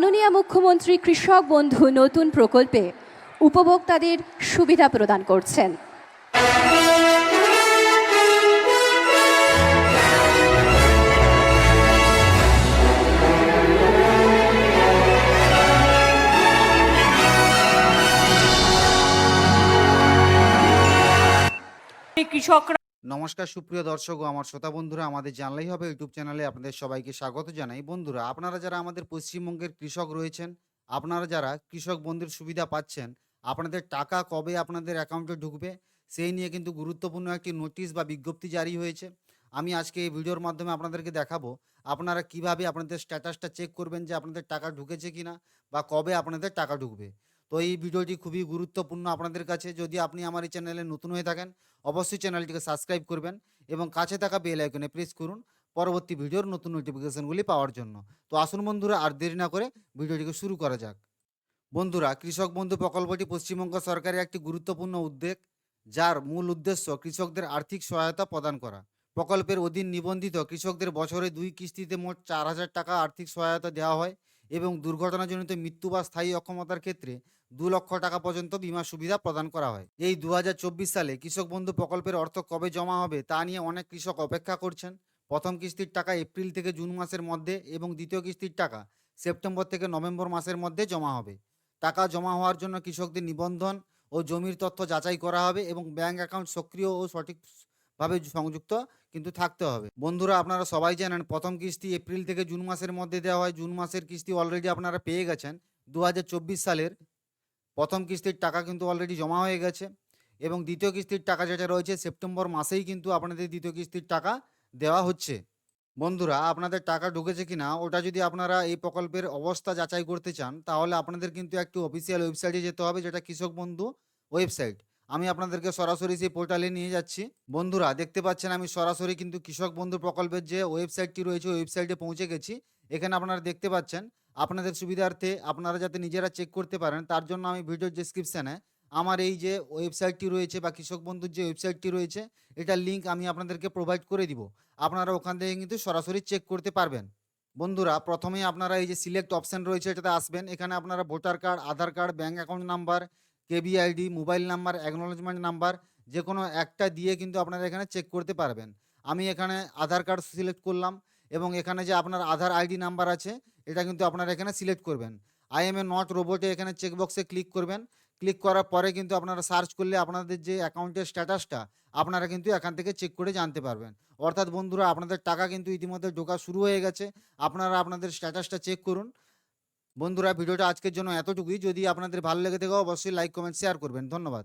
মাননীয় মুখ্যমন্ত্রী কৃষক বন্ধু নতুন প্রকল্পে উপভোক্তাদের সুবিধা প্রদান করছেন। কৃষকরা নমস্কার, সুপ্রিয় দর্শক ও আমার শ্রোতা বন্ধুরা, আমাদের জানলেই হবে ইউটিউব চ্যানেলে আপনাদের সবাইকে স্বাগত জানাই। বন্ধুরা, আপনারা যারা আমাদের পশ্চিমবঙ্গের কৃষক রয়েছেন, আপনারা যারা কৃষক বন্ধুর সুবিধা পাচ্ছেন, আপনাদের টাকা কবে আপনাদের অ্যাকাউন্টে ঢুকবে, সেই নিয়ে কিন্তু গুরুত্বপূর্ণ একটি নোটিশ বা বিজ্ঞপ্তি জারি হয়েছে। আমি আজকে এই ভিডিওর মাধ্যমে আপনাদেরকে দেখাবো, আপনারা কীভাবে আপনাদের স্ট্যাটাসটা চেক করবেন যে আপনাদের টাকা ঢুকেছে কিনা বা কবে আপনাদের টাকা ঢুকবে। তো এই ভিডিওটি খুবই গুরুত্বপূর্ণ আপনাদের কাছে। যদি আপনি আমার এই চ্যানেলে নতুন হয়ে থাকেন, অবশ্যই চ্যানেলটিকে সাবস্ক্রাইব করবেন এবং কাছে থাকা বেল আইকনে প্রেস করুন পরবর্তী ভিডিওর নতুন নোটিফিকেশনগুলি পাওয়ার জন্য। তো আসুন বন্ধুরা, আর দেরি না করে ভিডিওটিকে শুরু করা যাক। বন্ধুরা, কৃষক বন্ধু প্রকল্পটি পশ্চিমবঙ্গ সরকারের একটি গুরুত্বপূর্ণ উদ্যোগ, যার মূল উদ্দেশ্য কৃষকদের আর্থিক সহায়তা প্রদান করা। প্রকল্পের অধীন নিবন্ধিত কৃষকদের বছরে দুই কিস্তিতে মোট চার হাজার টাকা আর্থিক সহায়তা দেওয়া হয়। এবং দুর্ঘটনাজনিত মৃত্যু বা স্থায়ী অক্ষমতার ক্ষেত্রে দু লক্ষ টাকা পর্যন্ত বীমা সুবিধা প্রদান করা হয়। এই দু হাজার চব্বিশ সালে কৃষক বন্ধু প্রকল্পের অর্থ কবে জমা হবে তা নিয়ে অনেক কৃষক অপেক্ষা করছেন। প্রথম কিস্তির টাকা এপ্রিল থেকে জুন মাসের মধ্যে এবং দ্বিতীয় কিস্তির টাকা সেপ্টেম্বর থেকে নভেম্বর মাসের মধ্যে জমা হবে। টাকা জমা হওয়ার জন্য কৃষকদের নিবন্ধন ও জমির তথ্য যাচাই করা হবে এবং ব্যাংক অ্যাকাউন্ট সক্রিয় ও সঠিকভাবে সংযুক্ত কিন্তু থাকতে হবে। বন্ধুরা, আপনারা সবাই জানেন প্রথম কিস্তি এপ্রিল থেকে জুন মাসের মধ্যে দেওয়া হয়। জুন মাসের কিস্তি অলরেডি আপনারা পেয়ে গেছেন। দু হাজার চব্বিশ সালের প্রথম কিস্তির টাকা কিন্তু অলরেডি জমা হয়ে গেছে এবং দ্বিতীয় কিস্তির টাকা যেটা রয়েছে, সেপ্টেম্বর মাসেই কিন্তু আপনাদের দ্বিতীয় কিস্তির টাকা দেওয়া হচ্ছে। বন্ধুরা, আপনাদের টাকা ঢুকেছে কিনা, ওটা যদি আপনারা এই প্রকল্পের অবস্থা যাচাই করতে চান, তাহলে আপনাদের কিন্তু একটি অফিসিয়াল ওয়েবসাইটে যেতে হবে, যেটা কৃষক বন্ধু ওয়েবসাইট আমি আপনাদেরকে সরাসরি সেই পোর্টালে নিয়ে যাচ্ছি। বন্ধুরা, দেখতে পাচ্ছেন আমি সরাসরি কিন্তু কৃষক বন্ধু প্রকল্পের যে ওয়েবসাইটটি রয়েছে, ওয়েবসাইটে পৌঁছে গেছি। এখানে আপনারা দেখতে পাচ্ছেন, আপনাদের সুবিধার্থে আপনারা যাতে নিজেরা চেক করতে পারেন, তার জন্য আমি ভিডিওর ডেসক্রিপশানে আমার এই যে ওয়েবসাইটটি রয়েছে বা কৃষক বন্ধুর যে ওয়েবসাইটটি রয়েছে, এটার লিঙ্ক আমি আপনাদেরকে প্রোভাইড করে দিব। আপনারা ওখান থেকে কিন্তু সরাসরি চেক করতে পারবেন। বন্ধুরা, প্রথমেই আপনারা এই যে সিলেক্ট অপশান রয়েছে, এটাতে আসবেন। এখানে আপনারা voter card Aadhaar card bank account number কেবি ID mobile number acknowledgement number যে কোনো একটা দিয়ে কিন্তু আপনারা এখানে চেক করতে পারবেন। আমি এখানে আধার কার্ড সিলেক্ট করলাম এবং এখানে যে আপনার আধার আইডি নাম্বার আছে, এটা কিন্তু আপনারা এখানে সিলেক্ট করবেন। আই এম এ নট রোবটে এখানে চেকবক্সে ক্লিক করবেন। ক্লিক করার পরে কিন্তু আপনারা সার্চ করলে আপনাদের যে অ্যাকাউন্টের স্ট্যাটাসটা আপনারা কিন্তু এখান থেকে চেক করে জানতে পারবেন। অর্থাৎ বন্ধুরা, আপনাদের টাকা কিন্তু ইতিমধ্যে ঢোকা শুরু হয়ে গেছে। আপনারা আপনাদের স্ট্যাটাসটা চেক করুন। বন্ধুরা, ভিডিওটা আজকের জন্য এতটুকুই। যদি আপনাদের ভালো লেগে থাকে, অবশ্যই লাইক কমেন্ট শেয়ার করবেন। ধন্যবাদ।